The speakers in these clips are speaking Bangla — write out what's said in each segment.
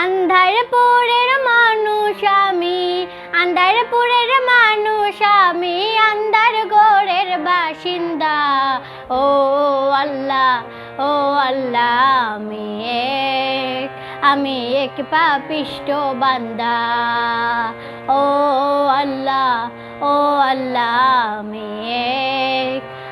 আন্ধারপুরের মানুষ আমি আন্ধারপুরের মানুষ আমি, আন্ধার গোরের বাসিন্দা। ও আল্লাহ ও আল্লাহ, আমি এক আমি এক পাপিষ্ট বান্দা। ও আল্লাহ ও আল্লাহ, আমি এক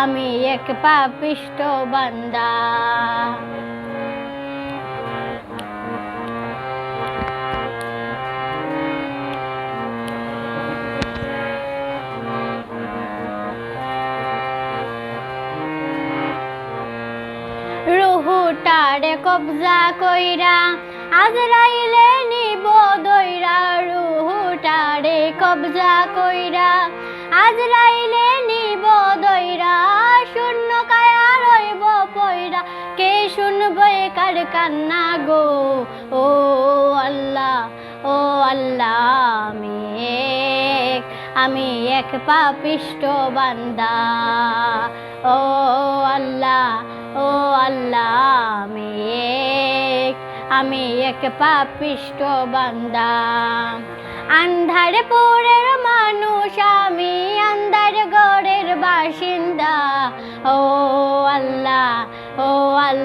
আমি এক পাপিষ্ট বান্দা। রুহুটারে কবজা কইরা আজরাইলে নিব দইরা। রুহুটারে কবজা কইরা কে শুনবে কার কান্না গো? ও আল্লাহ ও আল্লাহ, আমি এক আমি এক পাপিষ্ট বান্দা। ও আল্লাহ ও আল্লাহ, আমি এক আমি এক পাপিষ্ট বান্দা। আন্ধারপুরের মানুষ